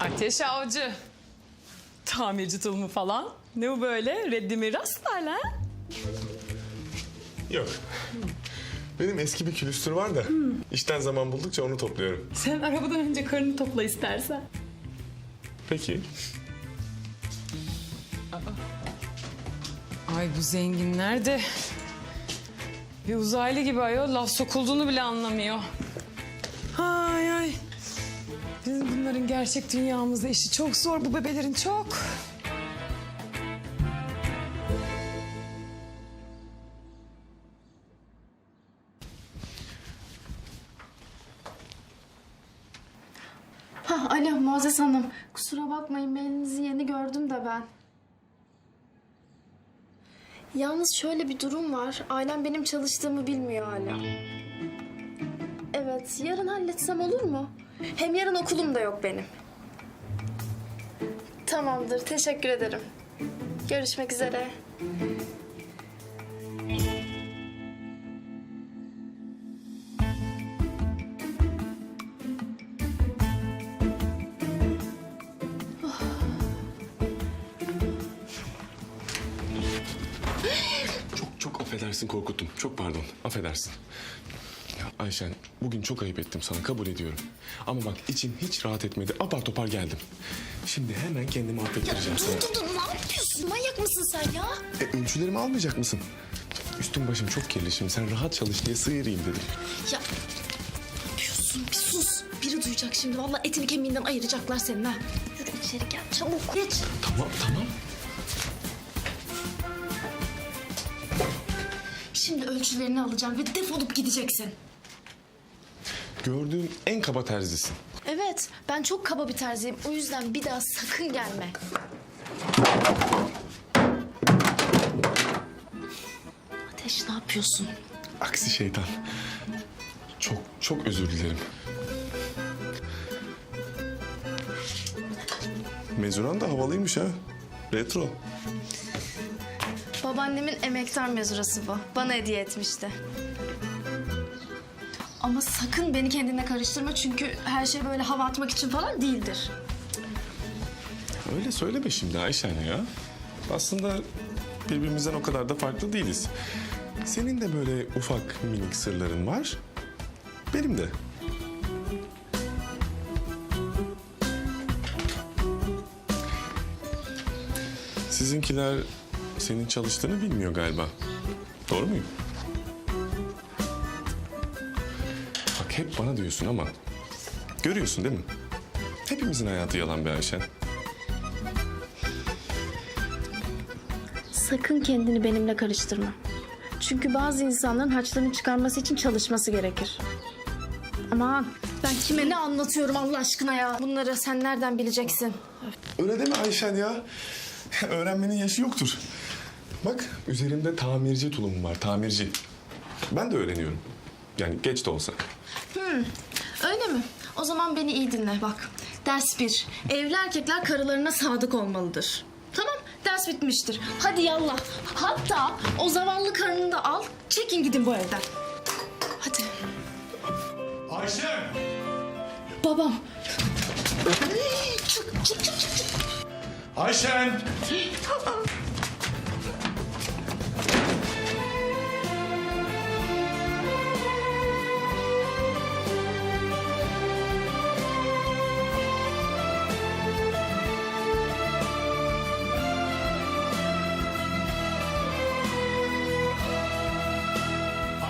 Ateş avcı. Tamirci tulumu falan. Ne bu böyle? Reddi miraslar ha? Yok. Benim eski bir külüstür var da işten zaman buldukça onu topluyorum. Sen arabadan önce karını topla istersen. Peki. Ay bu zenginler de bir uzaylı gibi ayol laf sokulduğunu bile anlamıyor. Ay ay. Bizim bunların gerçek dünyamızda işi çok zor bu bebelerin çok. Hah, alo Muazzez Hanım. Kusura bakmayın mailinizi yeni gördüm de ben. Yalnız şöyle bir durum var. Ailem benim çalıştığımı bilmiyor hala. Evet, yarın halletsem olur mu? Hem yarın okulum da yok benim. Tamamdır, teşekkür ederim. Görüşmek üzere. Affedersin korkuttum. Çok pardon. Affedersin. Ya Ayşen bugün çok ayıp ettim sana kabul ediyorum. Ama bak içim hiç rahat etmedi. Apar topar geldim. Şimdi hemen kendimi affettireceğim sana. Dur dur, ne yapıyorsun? Manyak mısın sen ya? E, ölçülerimi almayacak mısın? Üstüm başım çok kirli şimdi. Sen rahat çalış diye sıyırayım dedim. Ya ne yapıyorsun? Bir sus. Biri duyacak şimdi. Vallahi etini kemiğinden ayıracaklar senin ha. Yürü içeri gel çabuk. Geç. Tamam tamam. Şimdi ölçülerini alacağım ve defolup gideceksin. Gördüğüm en kaba terzisin. Evet, ben çok kaba bir terziyim. O yüzden bir daha sakın gelme. Ateş ne yapıyorsun? Aksi şeytan. Çok çok özür dilerim. Mezuran da havalıymış ha. Retro. Babaannemin emektar mezurası bu. Bana hediye etmişti. Ama sakın beni kendine karıştırma çünkü her şey böyle hava atmak için falan değildir. Öyle söyleme şimdi Ayşen ya. Aslında birbirimizden o kadar da farklı değiliz. Senin de böyle ufak minik sırların var. Benim de. Sizinkiler senin çalıştığını bilmiyor galiba. Doğru muyum? Bak hep bana diyorsun ama görüyorsun değil mi? Hepimizin hayatı yalan be Ayşen. Sakın kendini benimle karıştırma. Çünkü bazı insanların haçlarını çıkarması için çalışması gerekir. Aman ben kime ne anlatıyorum Allah aşkına ya. Bunları sen nereden bileceksin? Öyle deme Ayşen ya. Öğrenmenin yaşı yoktur. Bak üzerimde tamirci tulumum var, tamirci. Ben de öğreniyorum. Yani geç de olsa. Öyle mi? O zaman beni iyi dinle bak. Ders bir. Evli erkekler karılarına sadık olmalıdır. Tamam ders bitmiştir. Hadi yallah. Hatta o zavallı karını da al. Çekin gidin bu evden. Hadi. Ayşe! Babam. Çık çık çık. çık. Ayşen!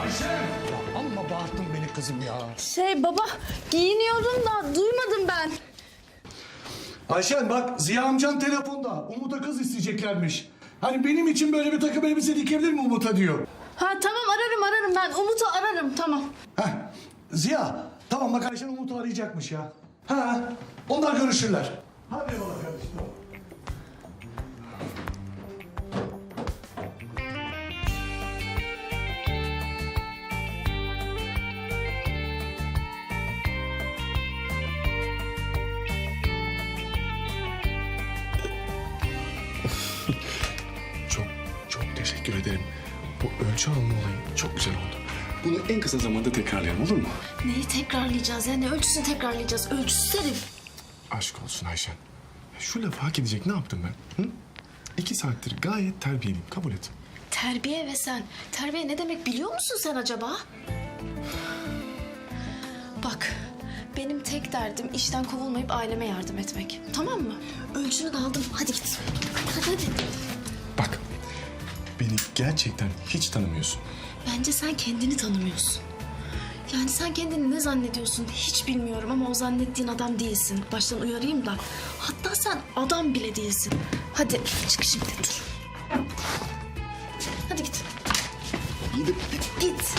Ayşen! Ya amma bağırttın beni kızım ya. Şey baba giyiniyorum da duymadım ben. Ayşen bak Ziya amcan telefonda. Umut'a kız isteyeceklermiş. Hani benim için böyle bir takım elbise dikebilir mi Umut'a diyor. Ha tamam ararım ararım ben Umut'u ararım tamam. Heh. Ziya tamam bak Ayşen Umut'u arayacakmış ya. Ha onlar görüşürler. Hadi yola kardeşim. Teşekkür ederim. Bu ölçü alma olayı çok güzel oldu. Bunu en kısa zamanda tekrarlayalım olur mu? Neyi tekrarlayacağız ya? Ne ölçüsünü tekrarlayacağız? Ölçüsü serim. Aşk olsun Ayşen. Ya Şu lafı hak edecek ne yaptım ben? Hı? İki saattir gayet terbiyeliyim. Kabul et. Terbiye ve sen. Terbiye ne demek biliyor musun sen acaba? Bak, benim tek derdim işten kovulmayıp aileme yardım etmek. Tamam mı? Ölçünü de aldım. Hadi git. Hadi hadi. Bak. Beni gerçekten hiç tanımıyorsun. Bence sen kendini tanımıyorsun. Yani sen kendini ne zannediyorsun hiç bilmiyorum ama o zannettiğin adam değilsin. Baştan uyarayım da. Hatta sen adam bile değilsin. Hadi çık şimdi dur. Hadi git. De Git.